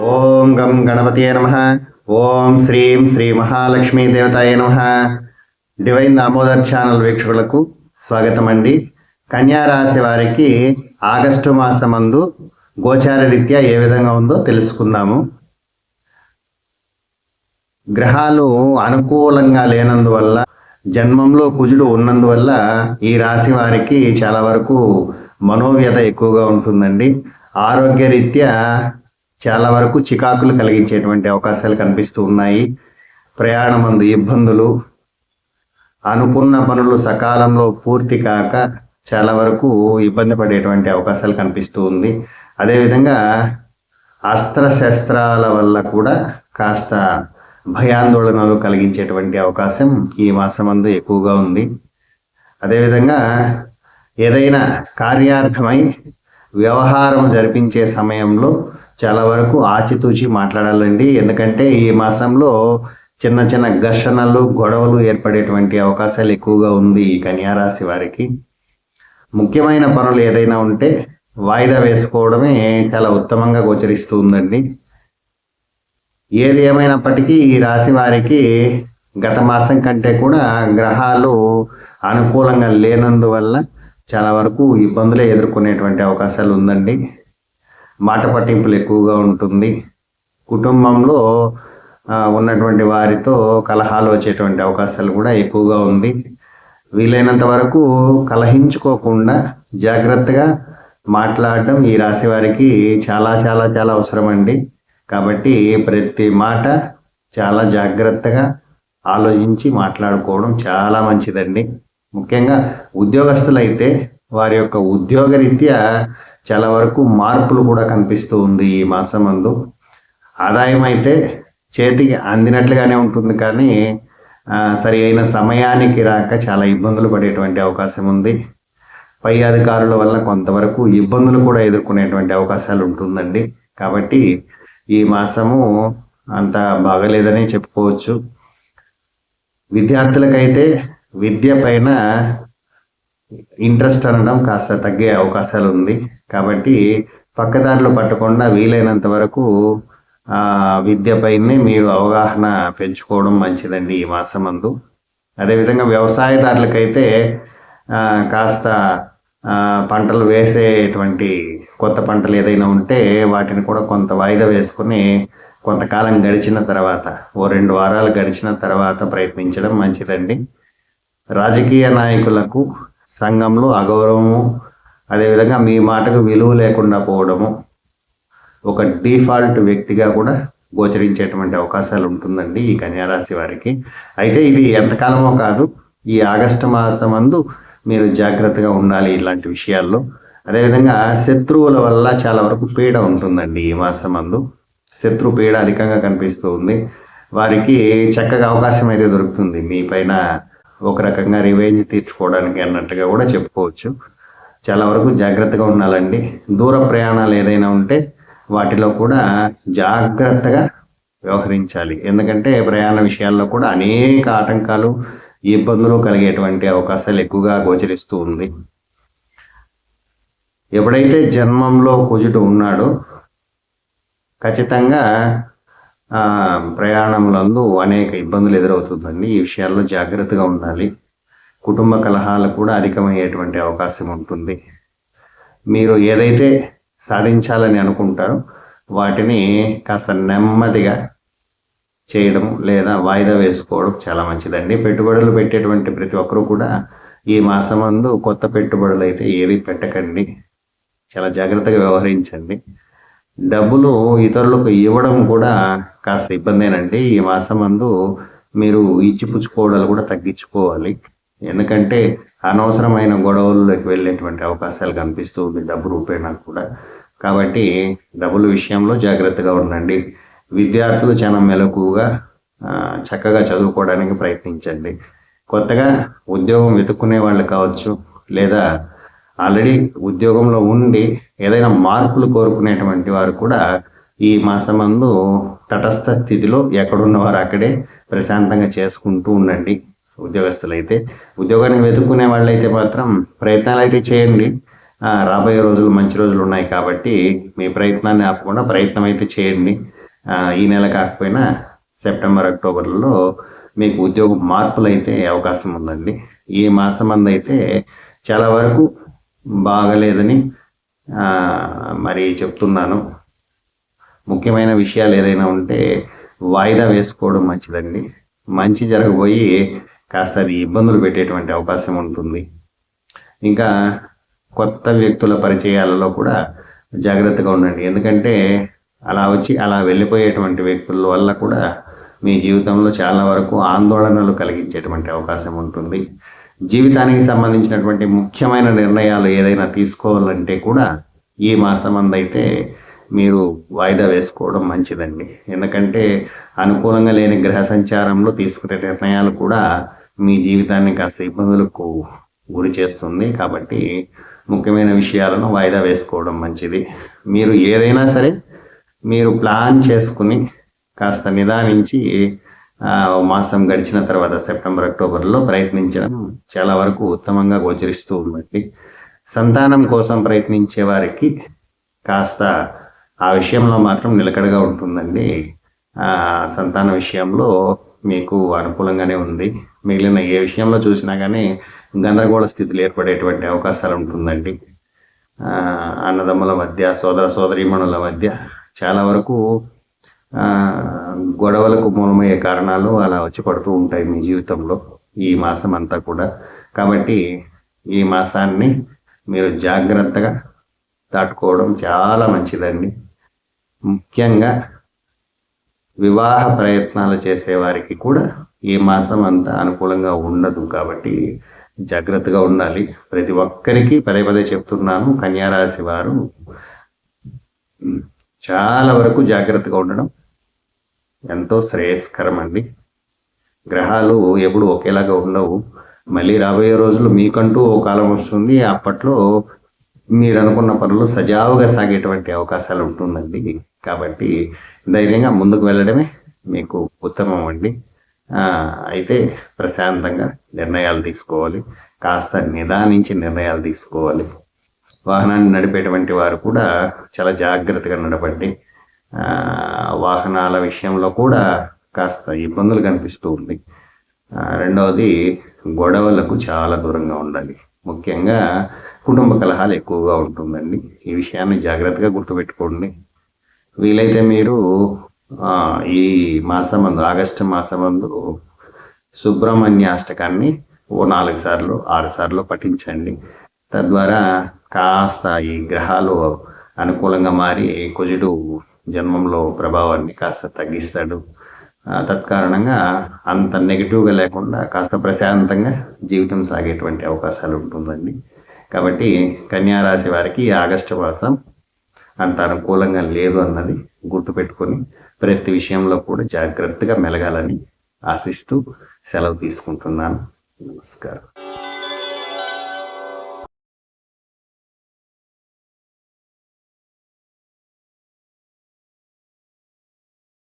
ఓం గం గణపతియే నమ. ఓం శ్రీం శ్రీ మహాలక్ష్మీ దేవతాయ నమ. డివైన్ దామోదర్ ఛానల్ వీక్షకులకు స్వాగతం అండి కన్యా రాశి వారికి ఆగస్టు మాసమందు గోచార రీత్యా ఏ విధంగా ఉందో తెలుసుకుందాము. గ్రహాలు అనుకూలంగా లేనందువల్ల జన్మంలో కుజుడు ఉన్నందువల్ల ఈ రాశి వారికి చాలా వరకు మనోవ్యత ఎక్కువగా ఉంటుందండి. ఆరోగ్య రీత్యా చాలా వరకు చికాకులు కలిగించేటువంటి అవకాశాలు కనిపిస్తూ ఉన్నాయి. ప్రయాణమందు ఇబ్బందులు అనుకున్న పనులు సకాలంలో పూర్తి కాక చాలా వరకు ఇబ్బంది పడేటువంటి అవకాశాలు కనిపిస్తూ ఉంది. అదేవిధంగా అస్త్రశస్త్రాల వల్ల కూడా కాస్త భయాందోళనలు కలిగించేటువంటి అవకాశం ఈ మాసం అందు ఎక్కువగా ఉంది. అదేవిధంగా ఏదైనా కార్యార్థమై వ్యవహారం జరిపించే సమయంలో చాలా వరకు ఆచితూచి మాట్లాడాలండి. ఎందుకంటే ఈ మాసంలో చిన్న చిన్న ఘర్షణలు గొడవలు ఏర్పడేటువంటి అవకాశాలు ఎక్కువగా ఉంది ఈ కన్యారాశి వారికి. ముఖ్యమైన పనులు ఏదైనా ఉంటే వాయిదా వేసుకోవడమే చాలా ఉత్తమంగా గోచరిస్తూ ఉందండి. ఏది ఏమైనప్పటికీ ఈ రాశి వారికి గత మాసం కంటే కూడా గ్రహాలు అనుకూలంగా లేనందువల్ల చాలా వరకు ఇబ్బందులే ఎదుర్కొనేటువంటి అవకాశాలు ఉందండి. మాట పట్టింపులు ఎక్కువగా ఉంటుంది. కుటుంబంలో ఉన్నటువంటి వారితో కలహాలు వచ్చేటువంటి అవకాశాలు కూడా ఎక్కువగా ఉంది. వీలైనంత వరకు కలహించుకోకుండా జాగ్రత్తగా మాట్లాడటం ఈ రాశి వారికి చాలా చాలా చాలా అవసరం అండి కాబట్టి ప్రతి మాట చాలా జాగ్రత్తగా ఆలోచించి మాట్లాడుకోవడం చాలా మంచిదండి. ముఖ్యంగా ఉద్యోగస్తులైతే వారి యొక్క ఉద్యోగ రీత్యా చాలా వరకు మార్పులు కూడా కనిపిస్తూ ఉంది ఈ మాసం అందు. ఆదాయం అయితే చేతికి అందినట్లుగానే ఉంటుంది కానీ సరి అయిన సమయానికి రాక చాలా ఇబ్బందులు పడేటువంటి అవకాశం ఉంది. పై అధికారుల వల్ల కొంతవరకు ఇబ్బందులు కూడా ఎదుర్కొనేటువంటి అవకాశాలు ఉంటుందండి. కాబట్టి ఈ మాసము అంత బాగలేదని చెప్పుకోవచ్చు. విద్యార్థులకైతే విద్య పైన ఇంట్రెస్ట్ అనడం కాస్త తగ్గే అవకాశాలు ఉంది. కాబట్టి పక్కదారులు పట్టకుండా వీలైనంత వరకు ఆ విద్యపైనే మీరు అవగాహన పెంచుకోవడం మంచిదండి ఈ మాసమందు. అదేవిధంగా వ్యవసాయదారులకైతే కాస్త పంటలు వేసేటువంటి కొత్త పంటలు ఏదైనా ఉంటే వాటిని కూడా కొంత వాయిదా వేసుకొని కొంతకాలం గడిచిన తర్వాత ఓ రెండు వారాలు గడిచిన తర్వాత ప్రయత్నించడం మంచిదండి. రాజకీయ నాయకులకు సంఘంలో అగౌరవము అదేవిధంగా మీ మాటకు విలువ లేకుండా పోవడము ఒక డిఫాల్ట్ వ్యక్తిగా కూడా గోచరించేటువంటి అవకాశాలు ఉంటుందండి ఈ కన్యారాశి వారికి. అయితే ఇది ఎంతకాలమో కాదు ఈ ఆగస్టు మాసమందు మీరు జాగ్రత్తగా ఉండాలి ఇలాంటి విషయాల్లో. అదేవిధంగా శత్రువుల వల్ల చాలా వరకు పీడ ఉంటుందండి ఈ మాసమందు. శత్రు పీడ అధికంగా కనిపిస్తూ ఉంది. వారికి చక్కగా అవకాశం అయితే దొరుకుతుంది. మీ పైన ఒక రకంగా రివెంజ్ తీర్చుకోవడానికి అన్నట్టుగా కూడా చెప్పుకోవచ్చు. చాలా వరకు జాగ్రత్తగా ఉండాలండి. దూర ప్రయాణాలు ఏదైనా ఉంటే వాటిలో కూడా జాగ్రత్తగా వ్యవహరించాలి. ఎందుకంటే ప్రయాణ విషయాల్లో కూడా అనేక ఆటంకాలు ఇబ్బందులు కలిగేటువంటి అవకాశాలు ఎక్కువగా గోచరిస్తూ ఉంది. ఎప్పుడైతే జన్మంలో కుజుడు ఉన్నాడో ఖచ్చితంగా ప్రయాణములందు అనేక ఇబ్బందులు ఎదురవుతుందండి. ఈ విషయాల్లో జాగ్రత్తగా ఉండాలి. కుటుంబ కలహాలు కూడా అధికమయ్యేటువంటి అవకాశం ఉంటుంది. మీరు ఏదైతే సాధించాలని అనుకుంటారో వాటిని కాస్త నెమ్మదిగా చేయడం లేదా వాయిదా వేసుకోవడం చాలా మంచిదండి. పెట్టుబడులు పెట్టేటువంటి ప్రతి ఒక్కరూ కూడా ఈ మాసమందు కొత్త పెట్టుబడులు అయితే ఏవి పెట్టకండి. చాలా జాగ్రత్తగా వ్యవహరించండి. డబ్బులు ఇతరులకు ఇవ్వడం కూడా కాస్త ఇబ్బందేనండి. ఈ మాసమందు మీరు ఇచ్చిపుచ్చుకోవడాలు కూడా తగ్గించుకోవాలి. ఎందుకంటే అనవసరమైన గొడవల్లోకి వెళ్ళేటువంటి అవకాశాలు కనిపిస్తూ ఉంది డబ్బు రూపేణా కూడా. కాబట్టి డబ్బుల విషయంలో జాగ్రత్తగా ఉండండి. విద్యార్థులు చాలా మెలకుగా చక్కగా చదువుకోవడానికి ప్రయత్నించండి. కొత్తగా ఉద్యోగం వెతుక్కునే వాళ్ళు కావచ్చు లేదా ఆల్రెడీ ఉద్యోగంలో ఉండి ఏదైనా మార్పులు కోరుకునేటువంటి వారు కూడా ఈ మాసమందు తటస్థ స్థితిలో ఎక్కడున్నవారు అక్కడే ప్రశాంతంగా చేసుకుంటూ ఉండండి ఉద్యోగస్తులైతే. ఉద్యోగాన్ని వెతుక్కునే వాళ్ళైతే మాత్రం ప్రయత్నాలు అయితే చేయండి. రాబోయే రోజులు మంచి రోజులు ఉన్నాయి కాబట్టి మీ ప్రయత్నాన్ని ఆపకుండా ప్రయత్నం అయితే చేయండి. ఈ నెల కాకపోయినా సెప్టెంబర్ అక్టోబర్లో మీకు ఉద్యోగ మార్పులు అయితే అవకాశం ఉందండి. ఈ మాసం అందైతే చాలా వరకు బాగలేదని మరి చెప్తున్నాను. ముఖ్యమైన విషయాలు ఏదైనా ఉంటే వాయిదా వేసుకోవడం మంచిదండి. మంచి జరగబోయి కాస్త అది ఇబ్బందులు పెట్టేటువంటి అవకాశం ఉంటుంది. ఇంకా కొత్త వ్యక్తుల పరిచయాలలో కూడా జాగ్రత్తగా ఉండండి. ఎందుకంటే అలా వచ్చి అలా వెళ్ళిపోయేటువంటి వ్యక్తుల వల్ల కూడా మీ జీవితంలో చాలా వరకు ఆందోళనలు కలిగించేటువంటి అవకాశం ఉంటుంది. జీవితానికి సంబంధించినటువంటి ముఖ్యమైన నిర్ణయాలు ఏదైనా తీసుకోవాలంటే కూడా ఈ మాసం అందైతే మీరు వాయిదా వేసుకోవడం మంచిదండి. ఎందుకంటే అనుకూలంగా లేని గ్రహ సంచారంలో తీసుకునే నిర్ణయాలు కూడా మీ జీవితాన్ని కాస్త ఇబ్బందులకు గురి చేస్తుంది. కాబట్టి ముఖ్యమైన విషయాలను వాయిదా వేసుకోవడం మంచిది. మీరు ఏదైనా సరే మీరు ప్లాన్ చేసుకుని కాస్త నిదానించి మాసం గడిచిన తర్వాత సెప్టెంబర్ అక్టోబర్లో ప్రయత్నించడం చాలా వరకు ఉత్తమంగా గోచరిస్తూ ఉందండి. సంతానం కోసం ప్రయత్నించే వారికి కాస్త ఆ విషయంలో మాత్రం నిలకడగా ఉంటుందండి. ఆ, సంతాన విషయంలో మీకు అనుకూలంగానే ఉంది. మిగిలిన ఏ విషయంలో చూసినా కానీ గందరగోళ స్థితులు ఏర్పడేటువంటి అవకాశాలు ఉంటుందండి. ఆ, అన్నదమ్ముల మధ్య సోదర సోదరీమణుల మధ్య చాలా వరకు గొడవలకు మూలమయ్యే కారణాలు అలా వచ్చి పడుతూ ఉంటాయి మీ జీవితంలో ఈ మాసం అంతా కూడా. కాబట్టి ఈ మాసాన్ని మీరు జాగ్రత్తగా దాటుకోవడం చాలా మంచిదండి. ముఖ్యంగా వివాహ ప్రయత్నాలు చేసేవారికి కూడా ఈ మాసం అంతా అనుకూలంగా ఉండదు కాబట్టి జాగ్రత్తగా ఉండాలి. ప్రతి ఒక్కరికి పదే పదే చెప్తున్నాను కన్యారాశి వారు చాలా వరకు జాగ్రత్తగా ఉండడం ఎంతో శ్రేయస్కరం అండి గ్రహాలు ఎప్పుడు ఒకేలాగా ఉండవు. మళ్ళీ రాబోయే రోజులు మీకంటూ ఓ కాలం వస్తుంది. అప్పట్లో మీరు అనుకున్న పనులు సజావుగా సాగేటువంటి అవకాశాలు ఉంటుందండి. కాబట్టి ధైర్యంగా ముందుకు వెళ్ళడమే మీకు ఉత్తమం అండి. అయితే ప్రశాంతంగా నిర్ణయాలు తీసుకోవాలి. కాస్త నిదానించి నిర్ణయాలు తీసుకోవాలి. వాహనాన్ని నడిపేటువంటి వారు కూడా చాలా జాగ్రత్తగా నడపండి. వాహనాల విషయంలో కూడా కాస్త ఇబ్బందులు కనిపిస్తూ ఉంది. రెండవది గొడవలకు చాలా దూరంగా ఉండాలి. ముఖ్యంగా కుటుంబ కలహాలు ఎక్కువగా ఉంటుందండి. ఈ విషయాన్ని జాగ్రత్తగా గుర్తుపెట్టుకోండి. వీలైతే మీరు ఈ మాసమందు ఆగస్టు మాసమందు సుబ్రహ్మణ్య అష్టకాన్ని ఓ నాలుగు సార్లు ఆరు సార్లు పఠించండి. తద్వారా కాస్త ఈ గ్రహాలు అనుకూలంగా మారి కుజుడు జన్మంలో ప్రభావాన్ని కాస్త తగ్గిస్తాడు. తత్కారణంగా అంత నెగిటివ్గా లేకుండా కాస్త ప్రశాంతంగా జీవితం సాగేటువంటి అవకాశాలు ఉంటుందండి. కాబట్టి కన్యారాశి వారికి ఆగస్టు మాసం అంత అనుకూలంగా లేదు అన్నది గుర్తుపెట్టుకొని ప్రతి విషయంలో కూడా జాగ్రత్తగా మెలగాలని ఆశిస్తూ సెలవు తీసుకుంటున్నాను. నమస్కారం.